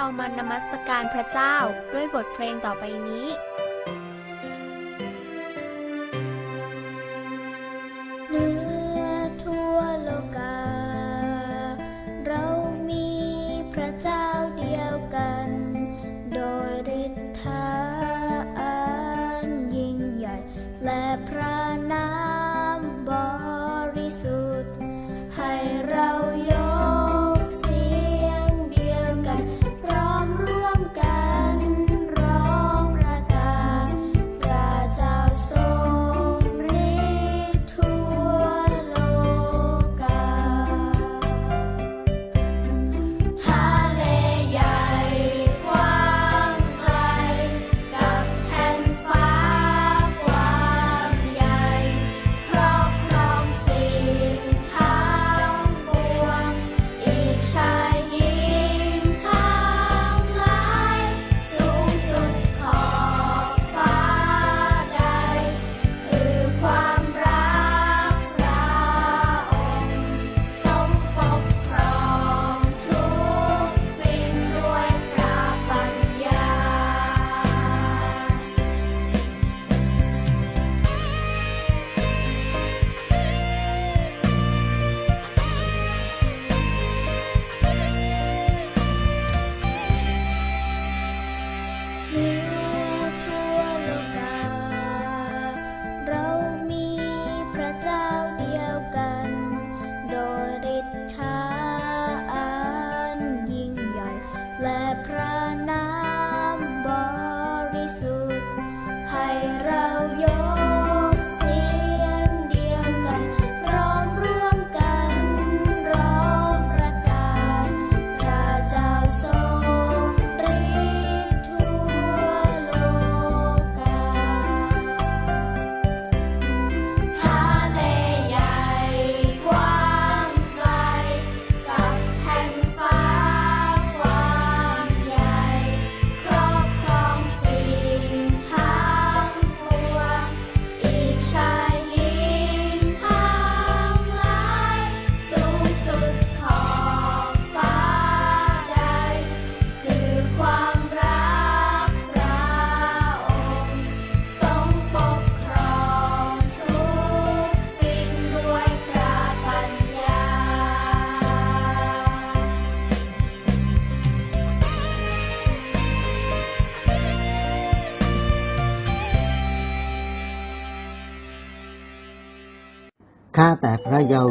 เรามานมัสการพระเจ้าด้วยบทเพลงต่อไปนี้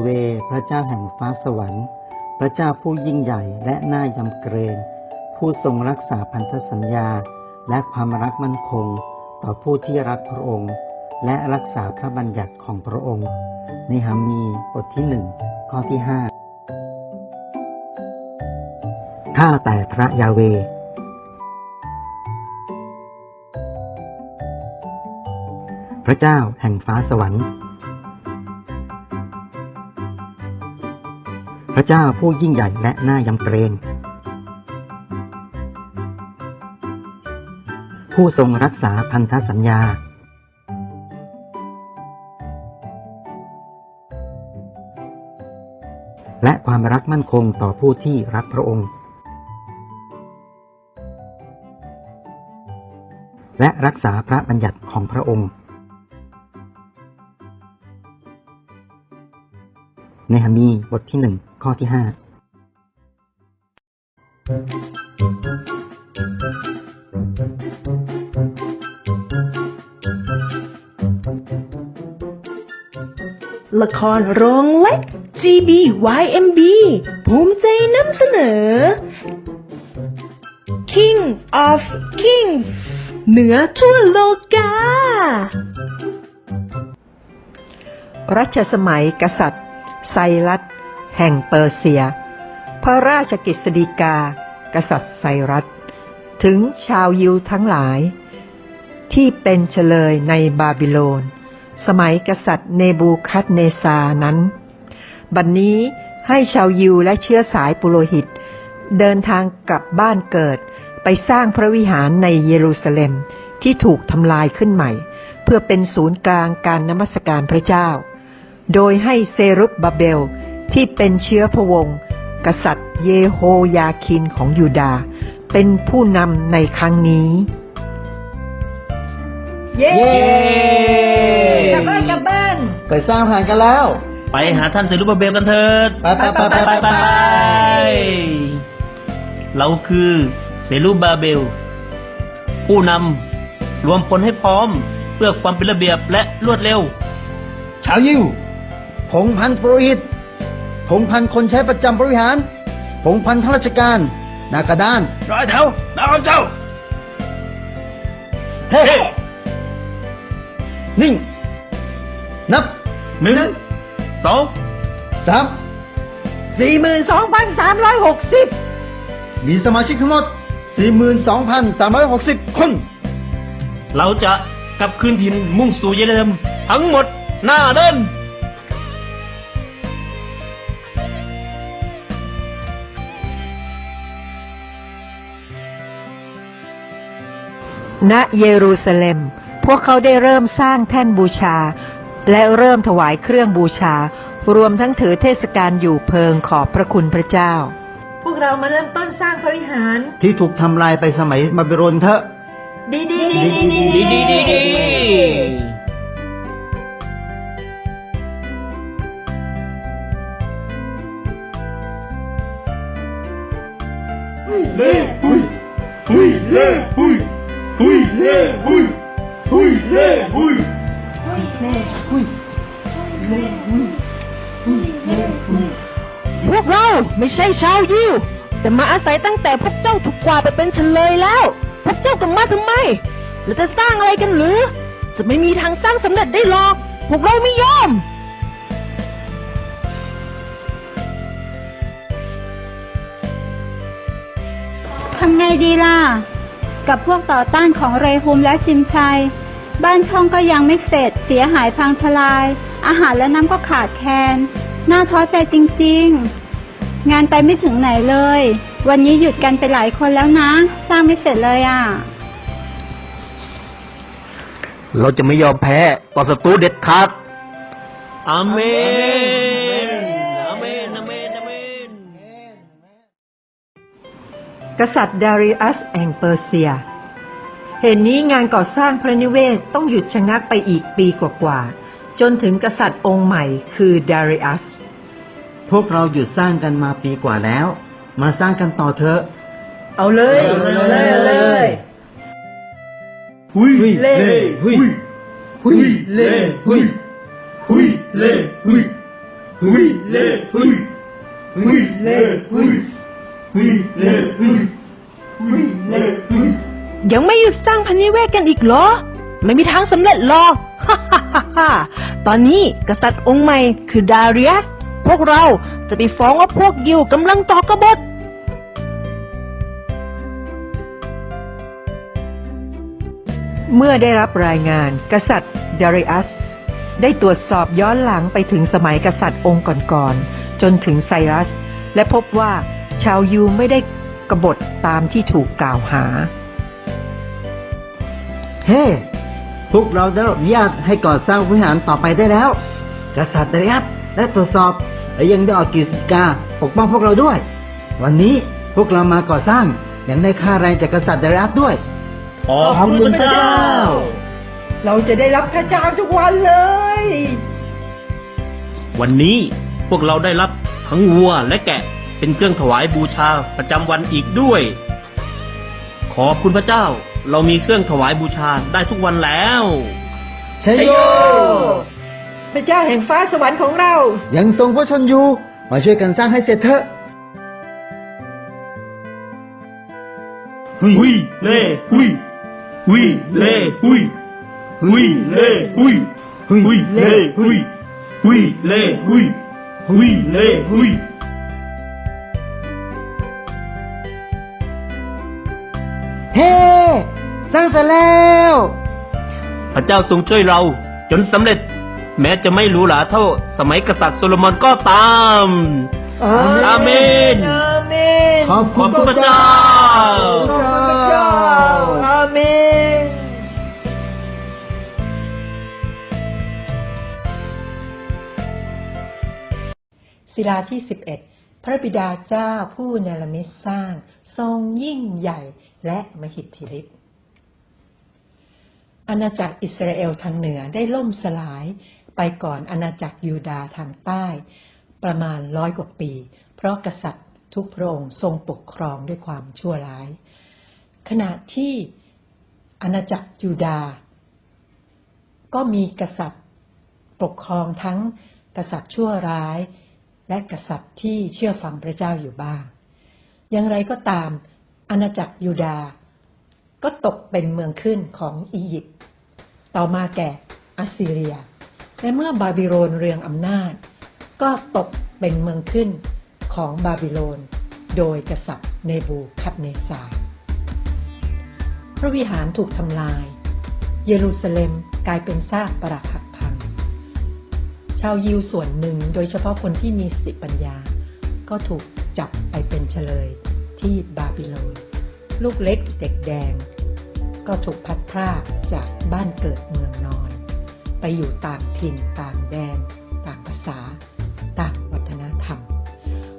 เว พระเจ้าแห่งฟ้าสวรรค์ พระเจ้าผู้ยิ่งใหญ่และน่ายำเกรง ผู้ทรงรักษาพันธสัญญา และความรักมั่นคง ต่อผู้ที่รักพระองค์ และรักษาพระบัญญัติของพระองค์ในฮามีบทที่หนึ่งข้อที่ห้าข้าแต่พระยาเวพระเจ้าแห่งฟ้าสวรรค์ ระเจ้าผู้ยิ่งใหญ่และน่ายำเกรงผู้ทรงรักษาพันธสัญญา และความรักมั่นคงต่อผู้ที่รักพระองค์ และรักษาพระบัญญัติของพระองค์ในฮามีบทที่หนึ่งข้อที่ห้าละครโรงเล็ก GB YMB ภูมิใจนำเสนอ King of Kings เหนือทั่วโลกา รัชสมัยกษัตริย์ ไซรัส แห่งเปอร์เซีย พระราชกฤษฎีกา กษัตริย์ไซรัส ถึงชาวยิวทั้งหลาย ที่เป็นเฉลยในบาบิโลน สมัยกษัตริย์เนบูคัดเนซานั้น บัดนนี้ให้ชาวยิวและเชื้อสายปุโรหิต เดินทางกลับบ้านเกิดไปสร้างพระวิหารในเยรูซาเล็มที่ถูกทำลายขึ้นใหม่ เพื่อเป็นศูนย์กลางการนมัสการพระเจ้า โดยให้เซรุบบาเบล ที่เป็นเชื้อพระวงศ์กษัตริย์เยโฮยาคินของยูดาห์เป็นเป็นผู้นำในครั้งนี้เย้เย้กลับบ้านกลับบ้านไปสร้างอาหารกันแล้ว ไปหาท่านเซรุบาเบลกันเถิด ไปไปไปไปไปไปเราคือเซรุบาเบล ผู้นำรวมพลให้พร้อมเพื่อความเป็นระเบียบและรวดเร็ว ชาวยิวผงพันธุ์โปรหิต ผงพันธุ์คนใช้ประจำบริหารผงพันธุ์ข้าราชการ นากระดานร้อยแถวดาวเจ้าเฮ้นิ่ง นับหนึ่งสองสามสี่หมื่นสองพันสามร้อยหกสิบมีสมาชิกทั้งหมด42,360คน เราจะกลับคืนถิ่นมุ่งสู่เยรูซาเล็มทั้งหมดหน้าเดิน ณเยรูซาเล็ม พวกเขาได้เริ่มสร้างแท่นบูชา และเริ่มถวายเครื่องบูชา รวมทั้งถือเทศกาลอยู่เพิงขอบพระคุณพระเจ้า พวกเรามาเริ่มต้นสร้างพระวิหาร ที่ถูกทำลายไปสมัยบาบิโลนเถอะ ดีดีดีดีดีดี พวกเราไม่ใช่ชาวยิวแต่มาอาศัยตั้งแต่พวกเจ้าถูกกวาดไปเป็นเฉลยแล้ว พวกเจ้ากลับมาทำไมเราจะสร้างอะไรกันหรือ จะไม่มีทางสร้างสำเร็จได้หรอก พวกเราไม่ยอมทำไงดีล่ะ กับพวกต่อต้านของเรฮุมและชิมชัย บ้านช่องก็ยังไม่เสร็จ เสียหายพังทลาย อาหารและน้ำก็ขาดแคลนน่าท้อใจจริงๆ งานไปไม่ถึงไหนเลย วันนี้หยุดกันไปหลายคนแล้วนะ สร้างไม่เสร็จเลยอะ เราจะไม่ยอมแพ้ต่อศัตรูเด็ดขาดอาเมน กษัตริย์ดาริอัสแห่งเปอร์เซีย เหตุนี้งานก่อสร้างพระนิเวศต้องหยุดชะงักไปอีกปีกว่าๆ จนถึงกษัตริย์องค์ใหม่คือดาริอัส พวกเราหยุดสร้างกันมาปีกว่าแล้ว มาสร้างกันต่อเถอะ เอาเลยเอาเลยเอาเลยหุยเล่หุยหุยเล่หุยหุยเล่หุยหุยเล่หุยหุยเล่หุยหุยเล่หุยหุยเล่หุย ยังไม่หยุดสร้างพันนิเวศกันอีกเหรอ ไม่มีทางสำเร็จหรอกฮ่าฮ่าฮ่าตอนนี้กษัตริย์องค์ใหม่คือดาริอัสพวกเราจะไปฟ้องว่าพวกยิวกำลังต่อกบฏเมื่อได้รับรายงาน กษัตริย์ดาริอัส ได้ตรวจสอบย้อนหลังไปถึงสมัยกษัตริย์องค์ก่อนๆจนถึงไซรัส และพบว่า ชาวยูไม่ได้กบฏตามที่ถูกกล่าวหา เฮ้ พวกเราได้รับอนุญาตให้ก่อสร้างวิหารต่อไปได้แล้ว กษัตริย์ได้รับและตรวจสอบและยังได้ออกกฤษฎีกาปกป้องพวกเราด้วย วันนี้พวกเรามาก่อสร้างยังได้ค่าแรงจากกษัตริย์ได้รับด้วย ขอบคุณพระเจ้า เราจะได้รับพระเจ้าทุกวันเลย วันนี้พวกเราได้รับทั้งวัวและแกะ เป็นเครื่องถวายบูชาประจำวันอีกด้วย ขอบคุณพระเจ้า เรามีเครื่องถวายบูชาได้ทุกวันแล้วชัยโย พระเจ้าแห่งฟ้าสวรรค์ของเรา ยังทรงพระชนอยู่ มาช่วยกันสร้างให้เสร็จเถอะ หุยเล่หุยหุยเล่หุยหุยเล่หุยหุยเล่หุยหุยเล่หุยหุยเล่หุย เฮ้สร้างเสร็จแล้ว พระเจ้าทรงช่วยเราจนสำเร็จ แม้จะไม่หรูหราเท่าสมัยกษัตริย์โซโลมอนก็ตาม อาเมน อาเมนขอบขคุอณบคุณพระเจ้า ขอบคุณพระเจ้า อาเมน ศิลาที่ 11พพระบิดาเจ้าผู้เนรมิตสร้าง ทรงยิ่งใหญ่ และมหิทธิฤทธิ์อาณาจักรอิสราเอลทางเหนือได้ล่มสลายไปก่อนอาณาจักรยูดาห์ทางใต้ ประมาณร้อยกว่าปี เพราะกษัตริย์ทุกพระองค์ทรงปกครองด้วยความชั่วร้าย ขณะที่อาณาจักรยูดาห์ก็มีกษัตริย์ปกครองทั้งกษัตริย์ชั่วร้าย และกษัตริย์ที่เชื่อฟังพระเจ้าอยู่บ้าง อย่างไรก็ตาม อาณาจักรยูดาห์ก็ตกเป็นเมืองขึ้นของอียิปต์ ต่อมาแก่อัสซีเรีย และเมื่อบาบิโลนเรืองอำนาจ ก็ตกเป็นเมืองขึ้นของบาบิโลน โดยกษัตริย์เนบูคัดเนซาพระวิหารถูกทำลาย เยรูซาเล็มกลายเป็นซากปรักหักพัง ชาวยิวส่วนหนึ่งโดยเฉพาะคนที่มีสิปัญญา ก็ถูกจับไปเป็นเฉลย ที่บาบิโลน ลูกเล็กเด็กแดง ก็ถูกพัดพรากจากบ้านเกิดเมืองนอน ไปอยู่ต่างถิ่นต่างแดน ต่างภาษา ต่างวัฒนธรรม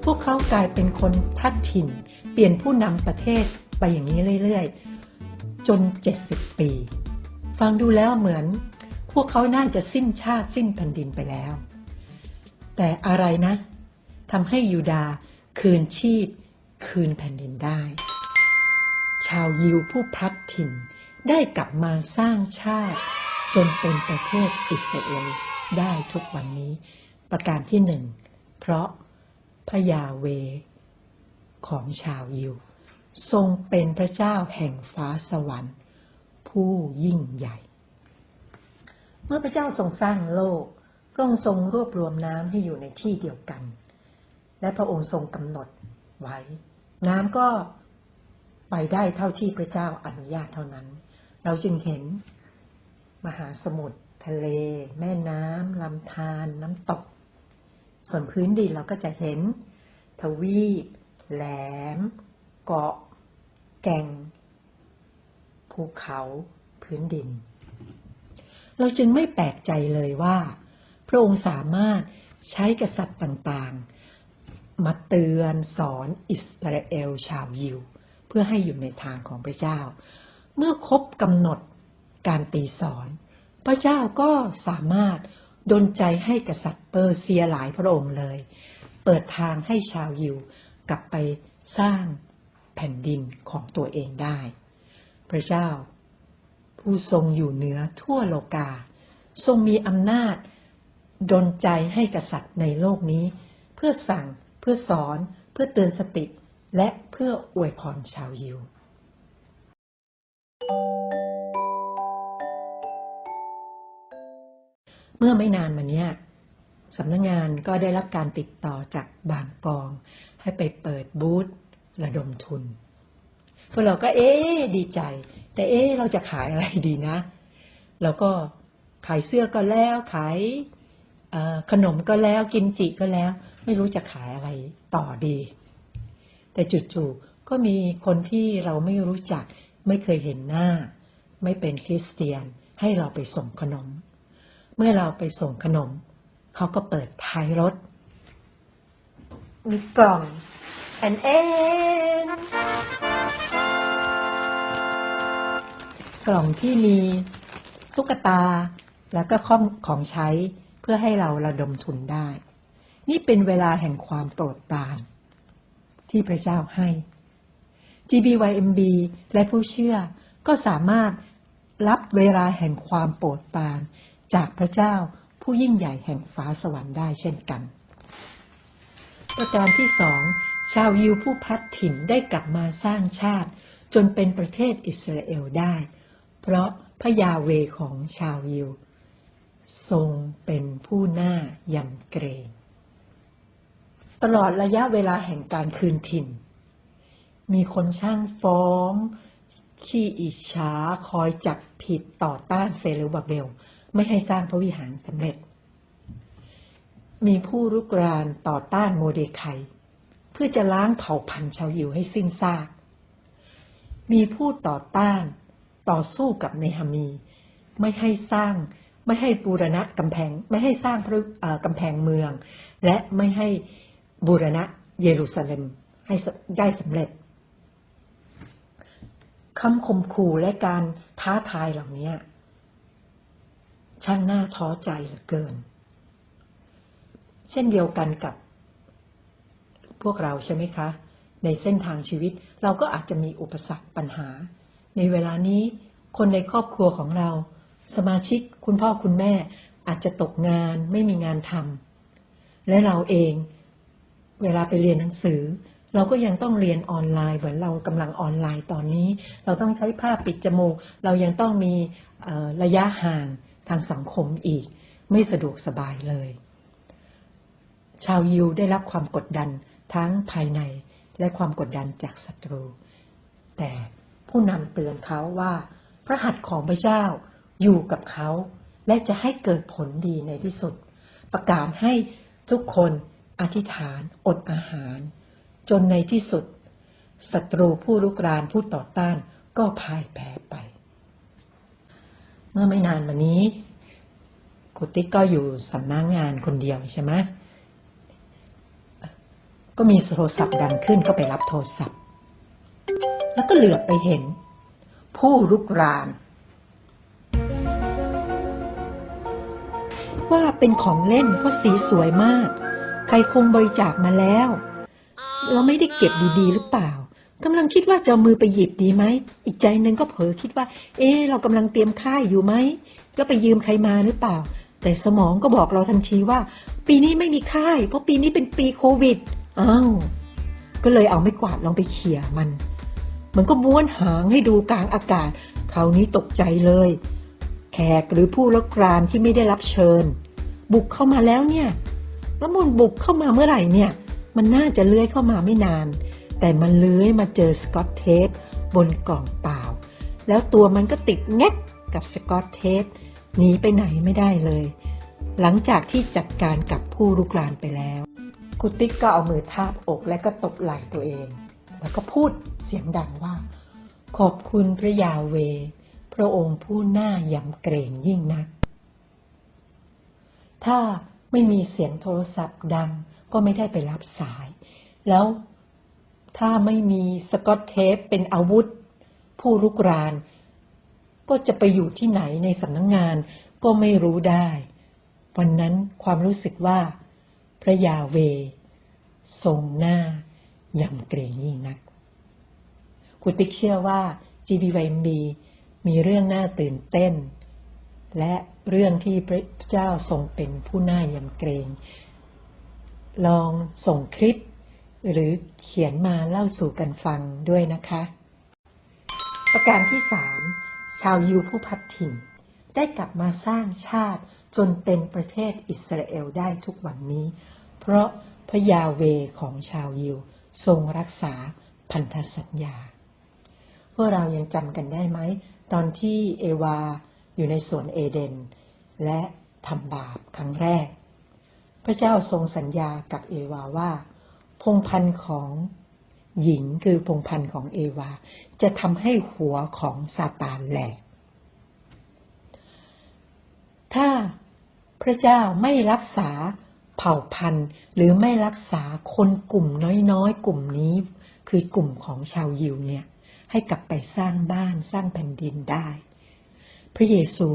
พวกเขากลายเป็นคนพลัดถิ่น เปลี่ยนผู้นำประเทศไปอย่างนี้เรื่อยๆ จน 70 ปี ฟังดูแล้วเหมือน พวกเขาน่าจะสิ้นชาติสิ้นแผ่นดินไปแล้ว แต่อะไรนะทำให้ยูดาห์คืนชีพ คืนแผ่นดินได้ ชาวยิวผู้พลัดถิ่นได้กลับมาสร้างชาติ จนเป็นประเทศอิสราเอลได้ทุกวันนี้ ประการที่หนึ่ง เพราะพระยาเวของชาวยิว ทรงเป็นพระเจ้าแห่งฟ้าสวรรค์ ผู้ยิ่งใหญ่ เมื่อพระเจ้าทรงสร้างโลกพระองค์ทรงรวบรวมน้ำให้อยู่ในที่เดียวกัน และพระองค์ทรงกำหนดไว้ น้ำก็ไปได้เท่าที่พระเจ้าอนุญาตเท่านั้น เราจึงเห็นมหาสมุทรทะเล แม่น้ำลำธารน้ำตก ส่วนพื้นดินเราก็จะเห็น ทวีป แหลม เกาะ แก่ง ภูเขาพื้นดิน เราจึงไม่แปลกใจเลยว่า พระองค์สามารถใช้กษัตริย์ต่างๆ มาเตือนสอนอิสราเอลชาวยิว เพื่อให้อยู่ในทางของพระเจ้า เมื่อครบกำหนดการตีสอน พระเจ้าก็สามารถดลใจให้กษัตริย์เปอร์เซียหลายพระองค์เลย เปิดทางให้ชาวยิวกลับไปสร้างแผ่นดินของตัวเองได้ พระเจ้า ผู้ทรงอยู่เหนือทั่วโลกา ทรงมีอำนาจดลใจให้กษัตริย์ในโลกนี้ เพื่อสั่ง เพื่อสอน เพื่อเตือนสติ และเพื่ออวยพรชาวยิว เมื่อไม่นานมานี้สำนักงงานก็ได้รับการติดต่อจากบางกอง ให้ไปเปิดบูธระดมทุน พวกเราก็เอ๊ดีใจ แต่เอ๊เราจะขายอะไรดีนะเราก็ขายเสื้อก็แล้วขาย ขนมก็แล้วกิมจิก็แล้ว ไม่รู้จะขายอะไรต่อดี แต่จู่ๆก็มีคนที่เราไม่รู้จัก ไม่เคยเห็นหน้า ไม่เป็นคริสเตียนให้เราไปส่งขนม เมื่อเราไปส่งขนม เขาก็เปิดท้ายรถ มีกล่องแอนเอนกล่องที่มีตุ๊กตาแล้วก็ข้อมของใช้ พื่อให้เราระดมทุนได้ นี่เป็นเวลาแห่งความโปรดปราน ที่พระเจ้าให้ GBYMB และผู้เชื่อก็สามารถรับเวลาแห่งความโปรดปราน จากพระเจ้าผู้ยิ่งใหญ่แห่งฟ้าสวรรค์ได้เช่นกัน ประการที่สองชาวยิวผู้พัดถิ่นได้กลับมาสร้างชาติ จนเป็นประเทศอิสราเอลได้ เพราะพระยาเวของชาวยิว ทรงเป็นผู้หน่ายำเกรง ตลอดระยะเวลาแห่งการคืนถิ่น มีคนช่างฟ้อง ขี้อิจฉาคอยจับผิดต่อต้านเซเลบาเบล ไม่ให้สร้างพระวิหารสำเร็จ มีผู้รุกรานต่อต้านโมเดไคเพื่อจะล้างเผ่าพันธุ์ชาวยิวให้สิ้นซาก มีผู้ต่อต้านต่อสู้กับเนฮามี ไม่ให้สร้าง ไม่ให้บูรณะกำแพง ไม่ให้สร้างพระกำแพงเมือง และไม่ให้บูรณะเยรูซาเล็มให้ได้สำเร็จคำข่มขู่และการท้าทายเหล่านี้ช่างน่าท้อใจเหลือเกิน เช่นเดียวกันกับ พวกเราใช่ไหมคะ ในเส้นทางชีวิตเราก็อาจจะมีอุปสรรคปัญหา ในเวลานี้คนในครอบครัวของเรา สมาชิกคุณพ่อคุณแม่อาจจะตกงานไม่มีงานทำและเราเองเวลาไปเรียนหนังสือ เราก็ยังต้องเรียนออนไลน์เหมือนเรากำลังออนไลน์ตอนนี้ เราต้องใช้ผ้าปิดจมูก เรายังต้องมีระยะห่างทางสังคมอีก ไม่สะดวกสบายเลย ชาวยิวได้รับความกดดันทั้งภายในและความกดดันจากศัตรู แต่ผู้นำเตือนเขาว่า พระหัตถ์ของพระเจ้า อยู่กับเขา และจะให้เกิดผลดีในที่สุด ประกาศให้ทุกคนอธิษฐานอดอาหาร จนในที่สุดศัตรูผู้ลุกรานผู้ต่อต้านก็พ่ายแพ้ไป เมื่อไม่นานมานี้กุติ๊กก็อยู่สำนักงงานคนเดียวใช่ไหมก็มีโทรศัพท์ดังขึ้นก็ไปรับโทรศัพท์ แล้วก็เหลือบไปเห็น ผู้ลุกราน ว่าเป็นของเล่นเพราะสีสวยมาก ใครคงบริจาคมาแล้ว เราไม่ได้เก็บดีๆ หรือเปล่ากำลังคิดว่าจะมือไปหยิบดีไหม อีกใจหนึ่งก็เผลอคิดว่า เอ๊เรากำลังเตรียมค่ายอยู่ไหมแล้วไปยืมใครมาหรือเปล่า แต่สมองก็บอกเราทันทีว่า ปีนี้ไม่มีค่าย เพราะปีนี้เป็นปีโควิด อ้าว ก็เลยเอาไม้กวาดลองไปเขี่ยมัน มันก็ม้วนหางให้ดูกลางอากาศ คราวนี้ตกใจเลย กหรือผู้รักรานที่ไม่ได้รับเชิญ บุกเข้ามาแล้วเนี่ยแล้วมันบุกเข้ามาเมื่อไหร่เนี่ย มันน่าจะเลื้อยเข้ามาไม่นาน แต่มันเลื้อยมาเจอสกอตเทปบนกล่องเปล่า แล้วตัวมันก็ติดแงกกับสกอตเทปหนีไปไหนไม่ได้เลย หลังจากที่จัดการกับผู้ลุกรานไปแล้วกุติ๊กก็เอามือทาบอกและก็ตบไหล่ตัวเอง แล้วก็พูดเสียงดังว่า ขอบคุณพระยาเว ระองค์ผู้น่ายำเกรงยิ่งนัก ถ้าไม่มีเสียงโทรศัพท์ดังก็ไม่ได้ไปรับสาย แล้วถ้าไม่มีสกอตเทปเป็นอาวุธ ผู้รุกราน ก็จะไปอยู่ที่ไหนในสำนักงงานก็ไม่รู้ได้ วันนั้นความรู้สึกว่า พระยาเว ทรงหน้ายำเกรงยิ่งนัก คุณติ๊กเชื่อว่า GBYMB มีเรื่องน่าตื่นเต้น และเรื่องที่พระเจ้าทรงเป็นผู้น่ายำเกรง ลองส่งคลิป หรือเขียนมาเล่าสู่กันฟังด้วยนะคะ ประการที่สามชาวยิวผู้พัดถิ่น ได้กลับมาสร้างชาติจนเป็นประเทศอิสราเอลได้ทุกวันนี้ เพราะพระยาเวของชาวยิวทรงรักษาพันธสัญญา พวกเรายังจำกันได้ไหม ตอนที่เอวาอยู่ในสวนเอเดน และทำบาปครั้งแรก พระเจ้าทรงสัญญากับเอวาว่า พงพันธ์ของหญิงคือพงพันธ์ของเอวา จะทำให้หัวของซาตานแหลก ถ้าพระเจ้าไม่รักษาเผ่าพันธุ์หรือไม่รักษาคนกลุ่มน้อยๆ กลุ่มนี้ คือกลุ่มของชาวยิวเนี่ย ให้กลับไปสร้างบ้านสร้างแผ่นดินได้ พระเยซู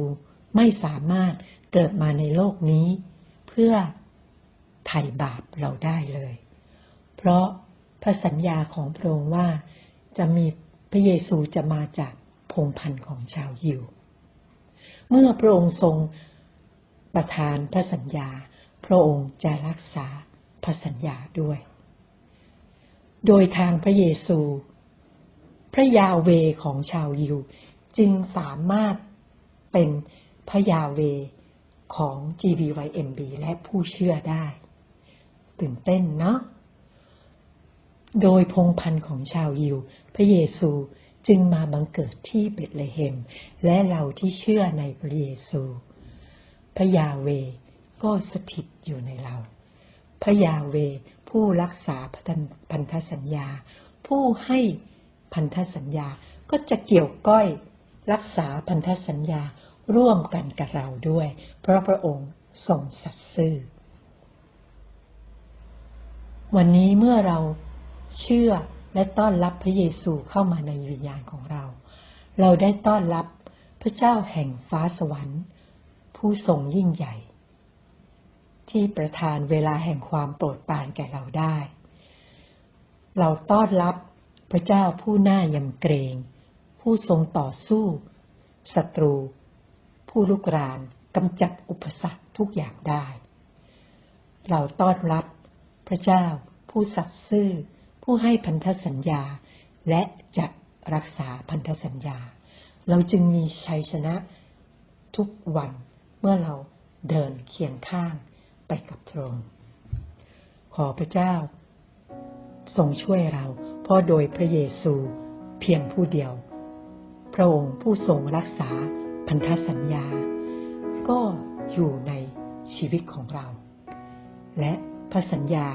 ไม่สามารถเกิดมาในโลกนี้ เพื่อไถ่บาปเราได้เลย เพราะพระสัญญาของพระองค์ว่าจะมีพระเยซูจะมาจากพงพันธุ์ของชาวยิว เมื่อพระองค์ทรงประทานพระสัญญา พระองค์จะรักษาพระสัญญาด้วย โดยทางพระเยซู พระยาเวของชาวยิว จึงสามารถเป็นพระยาเวของ GBYMB และผู้เชื่อได้ ตื่นเต้นเนาะโดยพงพันธ์ของชาวยิว พระเยซูจึงมาบังเกิดที่เบธเลเฮม และเราที่เชื่อในพระเยซู พระยาเวก็สถิตอยู่ในเรา พระยาเวผู้รักษาพันธสัญญา ผู้ให้ พันธสัญญาก็จะเกี่ยวก้อยรักษาพันธสัญญาร่วมกันกับเราด้วย เพราะพระองค์ทรงสัตย์ซื่อ วันนี้เมื่อเราเชื่อและต้อนรับพระเยซูเข้ามาในวิญญาณของเรา เราได้ต้อนรับพระเจ้าแห่งฟ้าสวรรค์ ผู้ทรงยิ่งใหญ่ ที่ประทานเวลาแห่งความโปรดปรานแก่เราได้ เราต้อนรับ พระเจ้าผู้น่ายำเกรง ผู้ทรงต่อสู้ศัตรู ผู้ลุกรานกำจัดอุปสรรคทุกอย่างได้ เราต้อนรับพระเจ้า ผู้สัตย์ซื่อ ผู้ให้พันธสัญญา และจะรักษาพันธสัญญา เราจึงมีชัยชนะทุกวันเมื่อเราเดินเคียงข้างไปกับพระองค์ขอพระเจ้า ทรงช่วยเรา เพราะโดยพระเยซูเพียงผู้เดียว พระองค์ผู้ทรงรักษาพันธสัญญา ก็อยู่ในชีวิตของเรา และพระสัญญา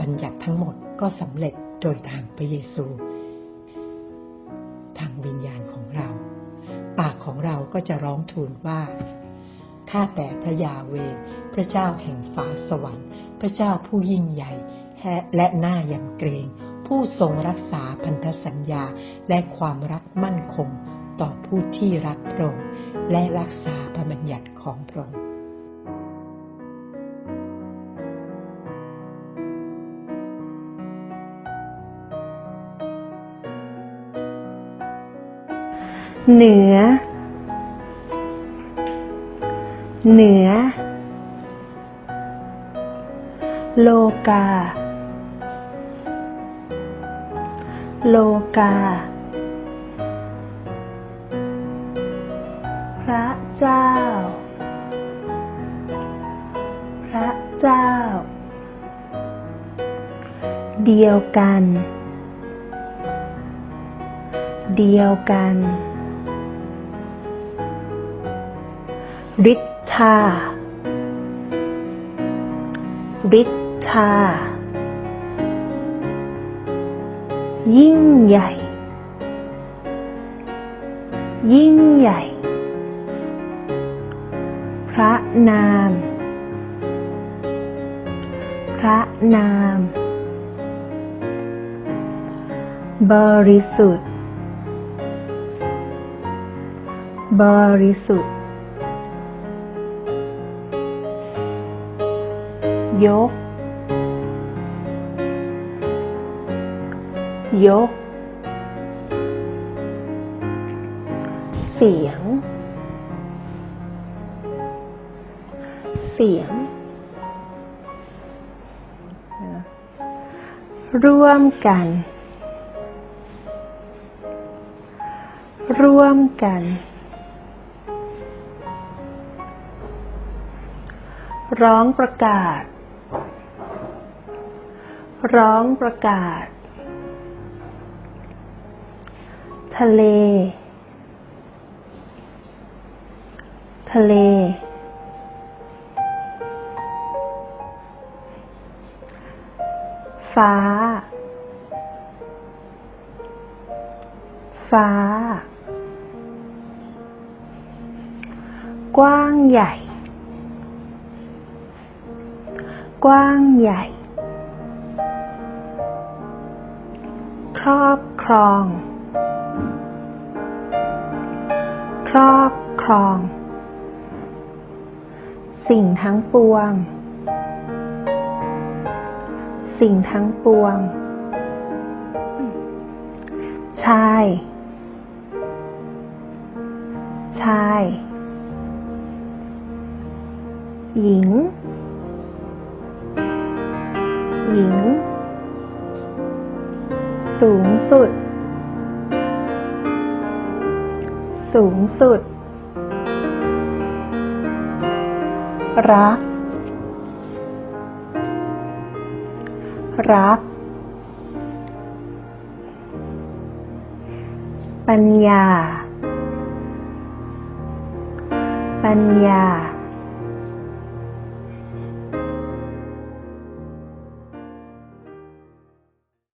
บัญญัติทั้งหมดก็สำเร็จโดยทางพระเยซู ทางวิญญาณของเรา ปากของเราก็จะร้องทูลว่าข้าแต่พระยาเว พระเจ้าแห่งฟ้าสวรรค์ พระเจ้าผู้ยิ่งใหญ่และหน่ายำเกรง ผู้ทรงรักษาพันธสัญญาและความรักมั่นคงต่อผู้ที่รักพระองค์และรักษาพระบัญญัติของพระองค์เหนือ เหนือ โลกา โลกา พระเจ้า พระเจ้า เดียวกัน เดียวกันฤทธาฤทธา ยิ่งใหญ่ ยิ่งใหญ่ พระนาม พระนาม บริสุทธิ์ บริสุทธิ์ ยก ยก เสียง เสียง ร่วมกัน ร่วมกัน ร้องประกาศ ร้องประกาศ ทะเล ทะเล ฟ้า ฟ้า กว้างใหญ่ กว้างใหญ่ ครอบครอง ครอง สิ่งทั้งปวง สิ่งทั้งปวง ชาย ชาย หญิง หญิง สูงสุด สูงสุด รัก รัก ปัญญา ปัญญา